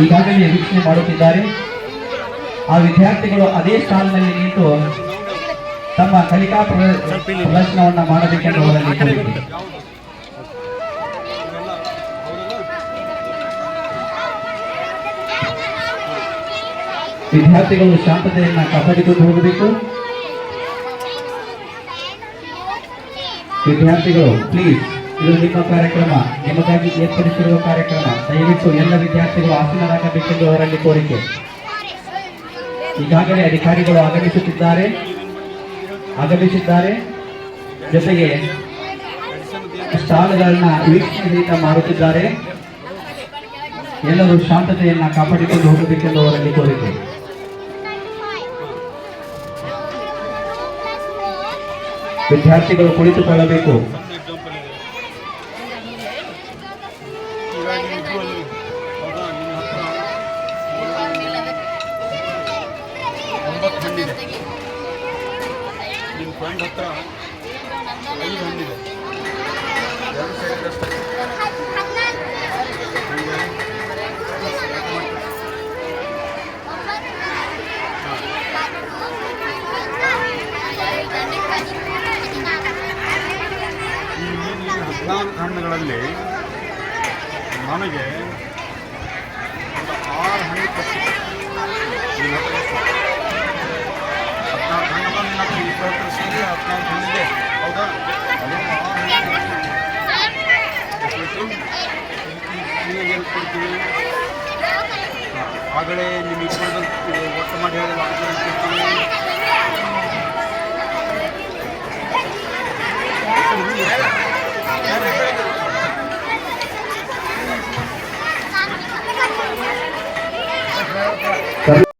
ಈಗಾಗಲೇ ವೀಕ್ಷಣೆ ಮಾಡುತ್ತಿದ್ದಾರೆ. ಆ ವಿದ್ಯಾರ್ಥಿಗಳು ಅದೇ ಸ್ಥಾನದಲ್ಲಿ ನಿಂತು ತಮ್ಮ ಕಲಿಕಾ ಪ್ರದರ್ಶನವನ್ನು ಮಾಡಬೇಕೆಂದು ಅವರಲ್ಲಿ ವಿದ್ಯಾರ್ಥಿಗಳು ಶಾಂತತೆಯನ್ನ ಕಾಪಾಡಿಕೊಂಡು ಹೋಗಬೇಕು. ವಿದ್ಯಾರ್ಥಿಗಳು ಪ್ಲೀಸ್ ಇದು ನಿಮ್ಮ ಕಾರ್ಯಕ್ರಮ, ನಿಮಗಾಗಿ ಏರ್ಪಡಿಸಿರುವ ಕಾರ್ಯಕ್ರಮ, ದಯವಿಟ್ಟು ಎಲ್ಲ ವಿದ್ಯಾರ್ಥಿಗಳು ಆಸೀನರಾಗಬೇಕೆಂದು ಅವರಲ್ಲಿ ಕೋರಿಕೆ. ಈಗಾಗಲೇ ಅಧಿಕಾರಿಗಳು ಆಗಮಿಸುತ್ತಿದ್ದಾರೆ. ಆಗಮಿಸಿದ್ದಾರೆ. ಜೊತೆಗೆ ಸ್ಟಾಲ್ಗಳನ್ನ ವೀಕ್ಷಣೆಯಿಂದ ಮಾಡುತ್ತಿದ್ದಾರೆ ಎಲ್ಲರೂ ಶಾಂತತೆಯನ್ನ ಕಾಪಾಡಿಕೊಂಡು ಹೋಗಬೇಕೆಂದು ಅವರಲ್ಲಿ ಕೋರಿಕೆ. ವಿದ್ಯಾರ್ಥಿಗಳು ಕುಳಿತುಕೊಳ್ಳಬೇಕು. ಫ್ರೆಂಡ್ ಹತ್ರ ಐದು ಹಣ್ಣಿದೆ ಎರಡು ಸೈಡ್ ಅಷ್ಟೇ. ಹಂಗೆ ಈ ಈ ಹದಿನಾಲ್ಕು ಹಣ್ಣುಗಳಲ್ಲಿ ನನಗೆ ಒಂದು ಆರು ಹಣ್ಣು ಹತ್ರ ಸೇರಿ ಹದಿನಾಲ್ಕು ಹಣ್ಣಿದೆ ಹೌದಾ ಅದೇ ಆರು ಹಣ್ಣು ಎಷ್ಟು? ನಿನಗೆ ಏನು ಕೊಡ್ತೀವಿ ಹಾಂ. ಆಗಲೇ ನಿಮ್ಮ ಇಬ್ಬರದ್ದು ಒಟ್ಟು ಮಾಡಿ ಹೇಳಿದ್ರೆ